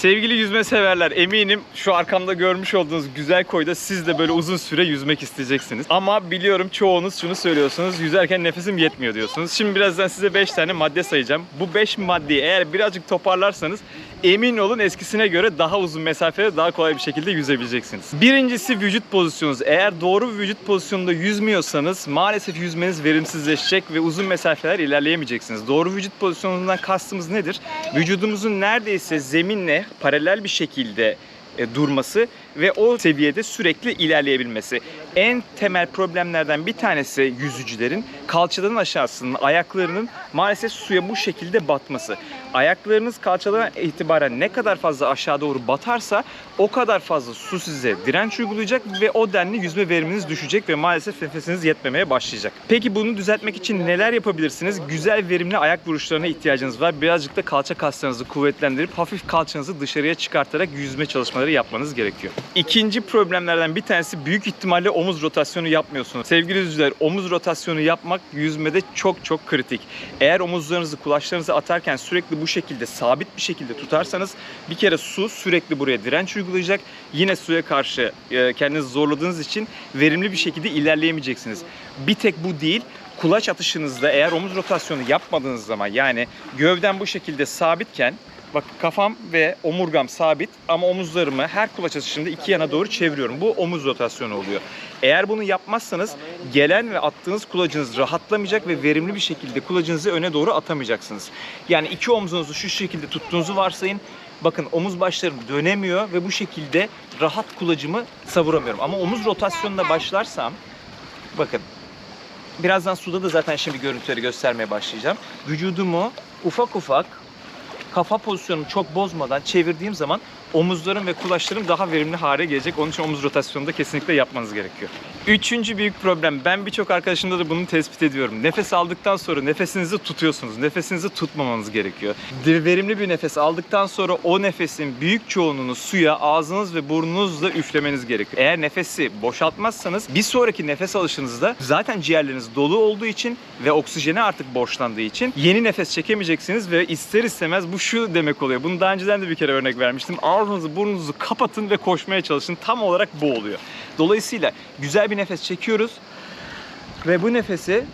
Sevgili yüzme severler eminim şu arkamda görmüş olduğunuz güzel koyda siz de böyle uzun süre yüzmek isteyeceksiniz. Ama biliyorum çoğunuz şunu söylüyorsunuz. Yüzerken nefesim yetmiyor diyorsunuz. Şimdi birazdan size 5 tane madde sayacağım. Bu 5 maddeyi eğer birazcık toparlarsanız emin olun eskisine göre daha uzun mesafede daha kolay bir şekilde yüzebileceksiniz. Birincisi vücut pozisyonunuz. Eğer doğru bir vücut pozisyonunda yüzmüyorsanız maalesef yüzmeniz verimsizleşecek ve uzun mesafeler ilerleyemeyeceksiniz. Doğru vücut pozisyonundan kastımız nedir? Vücudumuzun neredeyse zeminle paralel bir şekilde durması ve o seviyede sürekli ilerleyebilmesi. En temel problemlerden bir tanesi yüzücülerin kalçadan aşağısının ayaklarının maalesef suya bu şekilde batması. Ayaklarınız kalçadan itibaren ne kadar fazla aşağı doğru batarsa o kadar fazla su size direnç uygulayacak ve o denli yüzme veriminiz düşecek ve maalesef nefesiniz yetmemeye başlayacak. Peki bunu düzeltmek için neler yapabilirsiniz? Güzel verimli ayak vuruşlarına ihtiyacınız var. Birazcık da kalça kaslarınızı kuvvetlendirip hafif kalçanızı dışarıya çıkartarak yüzme çalışmaları yapmanız gerekiyor. İkinci problemlerden bir tanesi büyük ihtimalle omuz rotasyonu yapmıyorsunuz. Sevgili yüzücüler omuz rotasyonu yapmak yüzmede çok çok kritik. Eğer omuzlarınızı kulaçlarınızı atarken sürekli bu şekilde sabit bir şekilde tutarsanız bir kere su sürekli buraya direnç uygulayacak. Yine suya karşı e, kendinizi zorladığınız için verimli bir şekilde ilerleyemeyeceksiniz. Bir tek bu değil kulaç atışınızda eğer omuz rotasyonu yapmadığınız zaman yani gövden bu şekilde sabitken Bak kafam ve omurgam sabit ama omuzlarımı her kulaç atışında iki yana doğru çeviriyorum. Bu omuz rotasyonu oluyor. Eğer bunu yapmazsanız gelen ve attığınız kulacınız rahatlamayacak ve verimli bir şekilde kulacınızı öne doğru atamayacaksınız. Yani iki omzunuzu şu şekilde tuttuğunuzu varsayın. Bakın omuz başlarım dönemiyor ve bu şekilde rahat kulacımı savuramıyorum. Ama omuz rotasyonuna başlarsam bakın birazdan suda da zaten şimdi görüntüleri göstermeye başlayacağım. Vücudumu ufak ufak kafa pozisyonumu çok bozmadan çevirdiğim zaman omuzlarım ve kulaçlarım daha verimli hale gelecek. Onun için omuz rotasyonunu da kesinlikle yapmanız gerekiyor. Üçüncü büyük problem. Ben birçok arkadaşımda da bunu tespit ediyorum. Nefes aldıktan sonra nefesinizi tutuyorsunuz. Nefesinizi tutmamanız gerekiyor. Verimli bir nefes aldıktan sonra o nefesin büyük çoğunluğunu suya ağzınız ve burnunuzla üflemeniz gerekiyor. Eğer nefesi boşaltmazsanız bir sonraki nefes alışınızda zaten ciğerleriniz dolu olduğu için ve oksijene artık borçlandığı için yeni nefes çekemeyeceksiniz ve ister istemez bu şu demek oluyor. Bunu daha önceden de bir kere örnek vermiştim. Ağzınızı burnunuzu kapatın ve koşmaya çalışın. Tam olarak bu oluyor. Dolayısıyla güzel bir nefes çekiyoruz ve bu nefesi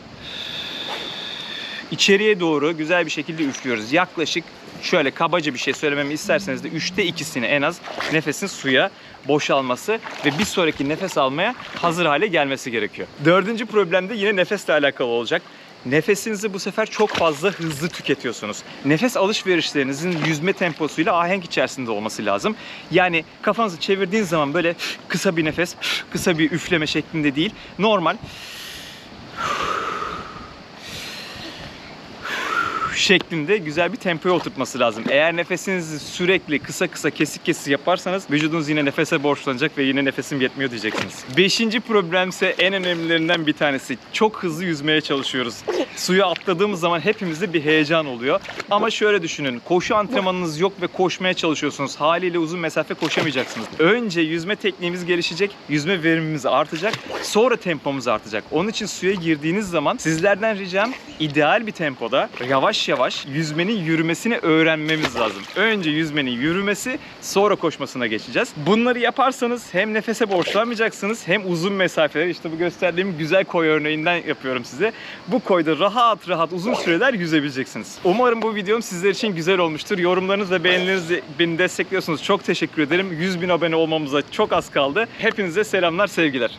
içeriye doğru güzel bir şekilde üflüyoruz. Yaklaşık şöyle kabaca bir şey söylememi isterseniz de üçte ikisini en az nefesin suya boşalması ve bir sonraki nefes almaya hazır hale gelmesi gerekiyor. Dördüncü problem de yine nefesle alakalı olacak. Nefesinizi bu sefer çok fazla hızlı tüketiyorsunuz. Nefes alışverişlerinizin yüzme temposuyla ahenk içerisinde olması lazım. Yani kafanızı çevirdiğiniz zaman böyle kısa bir nefes, kısa bir üfleme şeklinde değil. Normal şeklinde güzel bir tempoya oturtması lazım. Eğer nefesinizi sürekli kısa kısa kesik kesik yaparsanız vücudunuz yine nefese borçlanacak ve yine nefesim yetmiyor diyeceksiniz. Beşinci problem ise en önemlilerinden bir tanesi. Çok hızlı yüzmeye çalışıyoruz. Suya atladığımız zaman hepimizde bir heyecan oluyor. Ama şöyle düşünün. Koşu antrenmanınız yok ve koşmaya çalışıyorsunuz. Haliyle uzun mesafe koşamayacaksınız. Önce yüzme tekniğimiz gelişecek. Yüzme verimimiz artacak. Sonra tempomuz artacak. Onun için suya girdiğiniz zaman sizlerden ricam ideal bir tempoda yavaş yavaş yüzmenin yürümesini öğrenmemiz lazım. Önce yüzmenin yürümesi sonra koşmasına geçeceğiz. Bunları yaparsanız hem nefese borçlanmayacaksınız hem uzun mesafeler işte bu gösterdiğim güzel koy örneğinden yapıyorum size. Bu koyda rahat rahat uzun süreler yüzebileceksiniz. Umarım bu videom sizler için güzel olmuştur. Yorumlarınız ve beğenilerinizle beni destekliyorsunuz. Çok teşekkür ederim. 100 bin abone olmamıza çok az kaldı. Hepinize selamlar, sevgiler.